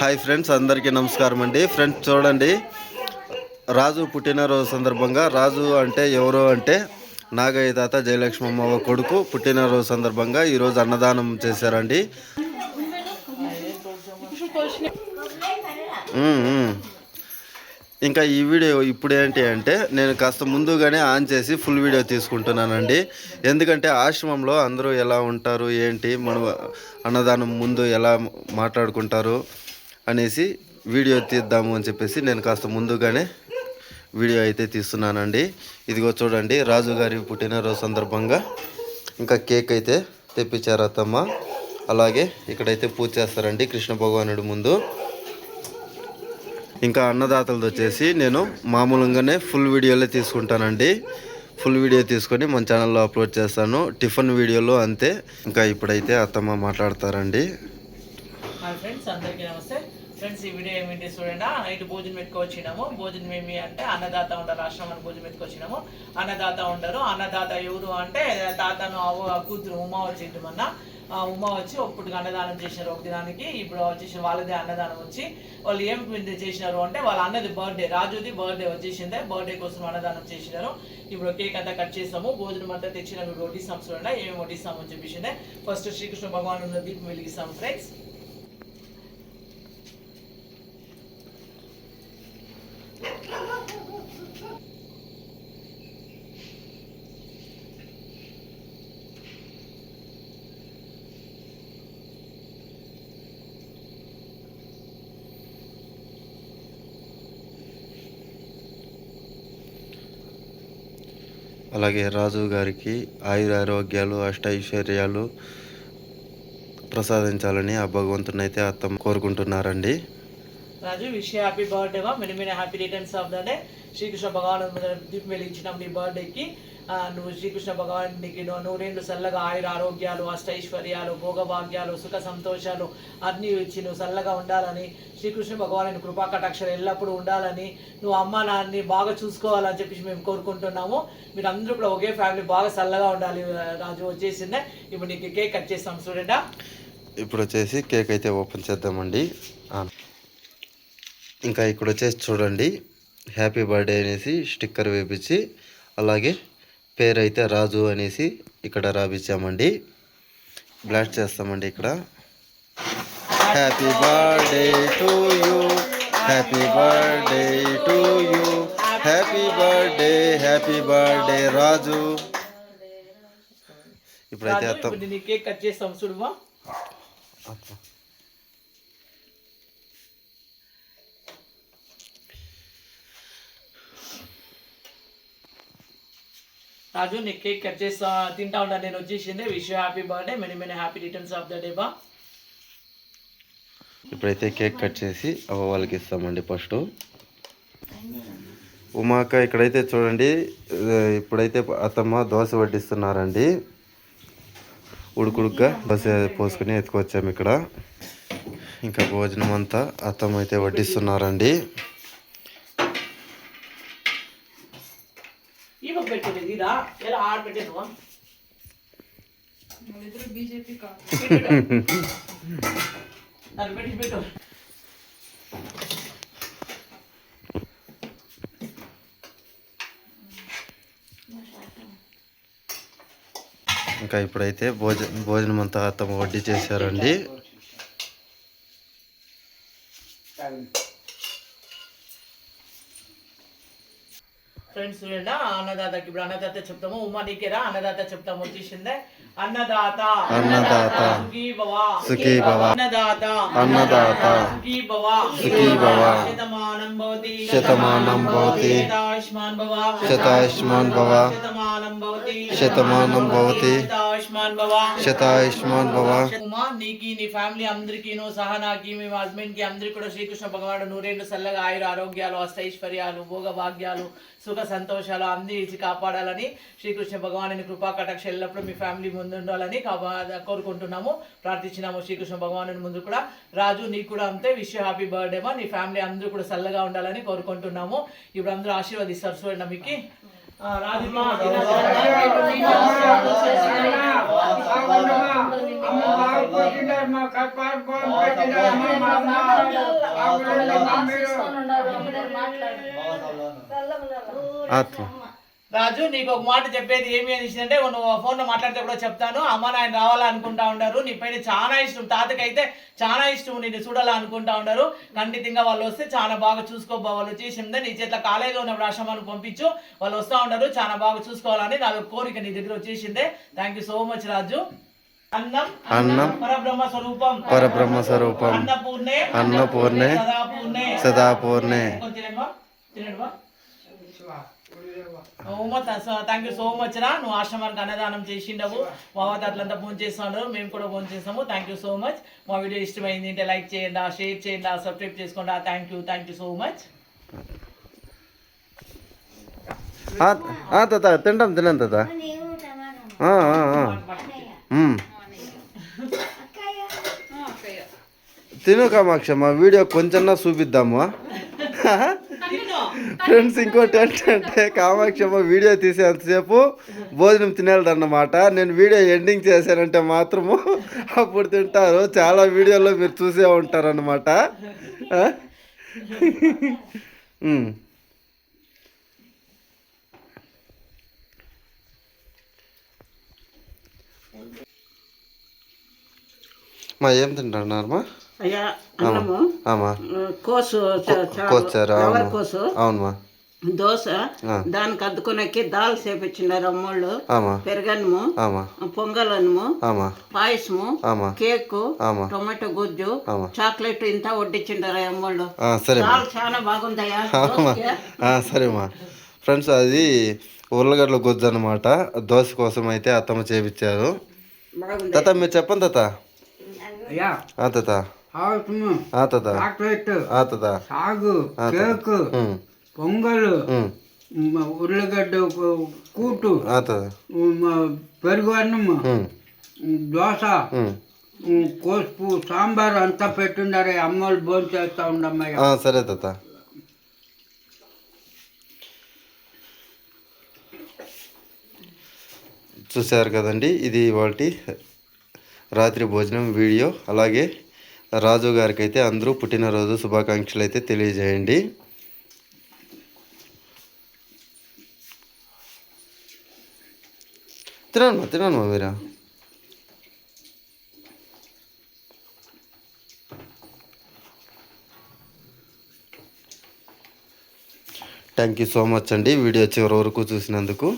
Hi friends అందరికీ నమస్కారం అండి. ఫ్రెండ్స్ చూడండి రాజు పుట్టినరోజు సందర్భంగా రాజు అంటే ఎవరు అంటే నాగయ్య తాత జయలక్ష్మమ్మ కొడుకు పుట్టినరోజు సందర్భంగా ఈరోజు అన్నదానం చేశారండి. ఇంకా ఈ వీడియో ఇప్పుడు ఏంటి అంటే నేను కాస్త ముందుగానే ఆన్ చేసి ఫుల్ వీడియో తీసుకుంటున్నానండి. ఎందుకంటే ఆశ్రమంలో అందరూ ఎలా ఉంటారు ఏంటి మన అన్నదానం ముందు ఎలా మాట్లాడుకుంటారు అనేసి వీడియో తీద్దాము అని చెప్పేసి నేను కాస్త ముందుగానే వీడియో అయితే తీస్తున్నానండి. ఇదిగో చూడండి రాజు గారి పుట్టినరోజు సందర్భంగా ఇంకా కేక్ అయితే తెప్పించారు అత్తమ్మ. అలాగే ఇక్కడైతే పూజ చేస్తారండి కృష్ణ భగవానుడి ముందు. ఇంకా అన్నదాతలది వచ్చేసి నేను మామూలుగానే ఫుల్ వీడియోలే తీసుకుంటానండి. ఫుల్ వీడియో తీసుకొని మన ఛానల్లో అప్లోడ్ చేస్తాను. టిఫిన్ వీడియోలో అంతే. ఇంకా ఇప్పుడైతే అత్తమ్మ మాట్లాడతారండి. ఫ్రెండ్స్ అందరికీ నమస్తే. ఫ్రెండ్స్ ఈ వీడియో ఏమిటి చూడండి. నైట్ భోజనం పెట్టుకొచ్చినాము. భోజనం ఏమి అంటే అన్నదాత ఉండరు ఆశ్రమాన్ని భోజనం పెట్టుకొచ్చినాము. అన్నదాత ఉండరు. అన్నదాత ఎవరు అంటే తాతను అవ్వ కూతురు ఉమా వచ్చింది మొన్న. ఉమా వచ్చి ఒప్పుడు అన్నదానం చేసినారు ఒక దినానికి. ఇప్పుడు వచ్చేసి వాళ్ళదే అన్నదానం వచ్చి వాళ్ళు ఏం చేసినారు అంటే వాళ్ళ అన్నది బర్త్డే రాజుది బర్త్డే వచ్చేసిందే. బర్త్డే కోసం అన్నదానం చేసినారు. ఇప్పుడు కేక్ అంతా కట్ చేసాము. భోజనం అంతా తెచ్చినాము ఇప్పుడు వడ్డిస్తాం చూడండి. ఏమేమి వడ్డిస్తాము అని చెప్పేసిందే. ఫస్ట్ శ్రీకృష్ణ భగవాన్ దీపం వెలిగిస్తాం ఫ్రెండ్స్ అలాగే రాజు గారికి ఆయుర ఆరోగ్యాలు అష్టైశ్వర్యాలు ప్రసాదించాలని ఆ భగవంతుని అయితే అత్తమ్మ కోరుకుంటున్నారండి. రాజు విష్ హ్యాపీ బర్త్డే వా many many happy returns of the day Srikrishna Bhagavan దీపం వెలిగించిన నీ బర్త్డేకి నువ్వు శ్రీకృష్ణ భగవానికి నువ్వు నూరేళ్ళు చల్లగా ఆయుర ఆరోగ్యాలు అష్టైశ్వర్యాలు భోగభాగ్యాలు సుఖ సంతోషాలు అన్నీ ఇచ్చి నువ్వు చల్లగా ఉండాలని శ్రీకృష్ణ భగవాన్ కృపా కటాక్షలు ఎల్లప్పుడూ ఉండాలని నువ్వు అమ్మ నాన్ని బాగా చూసుకోవాలని చెప్పేసి మేము కోరుకుంటున్నాము. మీరు అందరూ కూడా ఒకే ఫ్యామిలీ బాగా చల్లగా ఉండాలి రాజు. వచ్చేసిందే. ఇప్పుడు నీకు కేక్ కట్ చేస్తాం చూడండి ఇప్పుడు వచ్చేసి కేక్ అయితే ఓపెన్ చేద్దామండి. ఇంకా ఇక్కడ వచ్చేసి చూడండి. హ్యాపీ బర్త్డే అనేసి స్టిక్కర్ వేపించి అలాగే పేరు అయితే రాజు అనేసి ఇక్కడ రాపించామండి బ్లాస్ట్ చేస్తామండి ఇక్కడ. Happy birthday to you happy birthday to you happy birthday happy birthday Raju. ఇప్పుడైతే కేక్ కట్ చేస్తాం చూడమా రాజు నీకు కేక్ కట్ చేస్తా తింటా ఉంటా నేను వచ్చేసింది. Wish happy birthday many many happy returns of the day బా. ఇప్పుడైతే కేక్ కట్ చేసి అవ్వ వాళ్ళకి ఇస్తామండి ఫస్ట్. ఉమాక ఇక్కడైతే చూడండి ఇప్పుడైతే అత్తమ్మ దోశ వడ్డిస్తున్నారండి. ఉడుకుడుగ్గా దోశ పోసుకుని ఎత్తుకొచ్చాము ఇక్కడ. ఇంకా భోజనం అంతా అత్తమ్మ అయితే వడ్డిస్తున్నారండి ఈ ఇంకా ఇప్పుడైతే భోజ భోజనం అంతా అత్తమ్మ వడ్డీ చేశారండి. ఫ్రెండ్స్ చూడండి అన్నదాతకి? ఇప్పుడు అన్నదాత చెప్తాము ఉమా నీకేరా? అన్నదాత చెప్తాము వచ్చేసిందే. అన్నదాత. అన్నదాత. సుఖీ భవ సుఖీ భవ అన్నదాత. అన్నదాత సుఖీ భవ సుఖీ భవ శతమానం భవతి శతమానం భవతి శతాయుష్మాన్ భవ. శతమానం భవతి శతాయుష్మాన్ ఉమా నీకి నీ ఫ్యామిలీ అందరికీను సహనాకి మీ హస్బెండ్కి అందరికి కూడా శ్రీకృష్ణ భగవానుడు నూరేళ్ళు చల్లగా ఆయుర ఆరోగ్యాలు అష్టైశ్వర్యాలు భోగ భాగ్యాలు సుఖ సంతోషాలు ఇచ్చి కాపాడాలని శ్రీకృష్ణ భగవాను కృపా కటాక్ష ఎల్లప్పుడూ మీ ఫ్యామిలీ ముందు ఉండాలని కోరుకుంటున్నాము. ప్రార్థించినాము శ్రీకృష్ణ భగవాను ముందు కూడా. రాజు నీకు కూడా అంతే. విష్ హ్యాపీ బర్త్డే మా నీ ఫ్యామిలీ అందరూ కూడా చల్లగా ఉండాలని కోరుకుంటున్నాము ఇప్పుడు అందరూ ఆశీర్వదిస్తారు చూడండి మీకు రాజుమా ఆత్మ రాజు నీకు ఒక మాట చెప్పేది ఏమి అని అంటే నువ్వు ఫోన్లో మాట్లాడితే కూడా చెప్తాను. అమ్మ నాయన రావాలనుకుంటా ఉన్నారు. నీ పైన చాలా ఇష్టం. తాతకైతే చాలా ఇష్టం నిన్ను చూడాలనుకుంటా ఉన్నారు. ఖండితంగా వాళ్ళు వస్తే చాలా బాగా చూసుకోబో వాళ్ళు చేసిందే నీ చేతిలో కాలేజీలో ఉన్నప్పుడు ఆశ్రమానికి పంపించు. వాళ్ళు వస్తూ ఉంటారు చాలా బాగా చూసుకోవాలని నా కోరిక నీ దగ్గర వచ్చేసిందే. Thank you so much Raju. అన్నం అన్నం పరబ్రహ్మ స్వరూపం. పరబ్రహ్మ స్వరూపం. అన్నపూర్ణే అన్నపూర్ణే సదాపూర్ణే. సదాపూర్ణే. థ్యాంక్ యూ సో మచ్ రా. నువ్వు ఆశ్రమానికి అన్నదానం చేసిండవు. మా వాత అట్లంతా ఫోన్ చేస్తున్నాడు. మేము కూడా ఫోన్ చేస్తాము. థ్యాంక్ యూ సో మచ్ మా వీడియో ఇష్టమైంది అంటే లైక్ చేయండి షేర్ చేయండి సబ్స్క్రైబ్ చేసుకోండి. Thank you thank you so much ఆ, ఆ, తాత తింటాం తినాం తాత. తిను కామాక్ష మా వీడియో కొంచెం చూపిద్దాము ఫ్రెండ్స్ ఇంకోటి ఏంటంటే కామాక్షమ్మ వీడియో తీసేంతసేపు భోజనం తినేదన్నమాట నేను వీడియో ఎండింగ్ చేశానంటే మాత్రము అప్పుడు తింటారు. చాలా వీడియోలో మీరు చూసే ఉంటారన్నమాట. మా ఏం తింటున్నారమ్మా అయ్యా అన్నము. ఆమా. ఆ, కోసు అవునమ్మా దోశ. దానికి అద్దుకునేకి దాల్ చేపించినారు అమ్మోళ్ళు. ఆమా. పెరగన్నము. ఆమా. పొంగలన్నము. ఆమా. పాయసము. ఆమా. కేకు. ఆమా. టొమాటో గుజ్జు. ఆమా. చాక్లెట్ ఇంత వడ్డించిండారు అమ్మోళ్ళు. దాల్ చాలా బాగుందయ్యా. సరేమ్మా ఫ్రెండ్స్ అది ఉర్లగడ్డల గుజ్జు అనమాట దోశ కోసం అయితే అత్తమ్మ చేపించారు బాగుంది. తాత మీరు చెప్పండి తాత. అయ్యా. ఆ తాత. పొంగల్ ఉమ్, మ, ఉర్లగడ్డ కూటు పెరుగు అన్నం ఉమ్, దోశ కోసుపు సాంబార్ అంతా పెట్టున్నారు అమ్మోళ్ళు భోజనం చేస్తా ఉండమ్మయ్య ఆ, సరే తాత. చూశారు కదండి ఇది వాటి రాత్రి భోజనం వీడియో. అలాగే రాజు గారికి అయితే అందరూ పుట్టినరోజు శుభాకాంక్షలు అయితే తెలియజేయండి. తినమ్మా తినమ్మా మీరా? థ్యాంక్ యూ సో మచ్ అండి. వీడియో చివరి వరకు చూసినందుకు.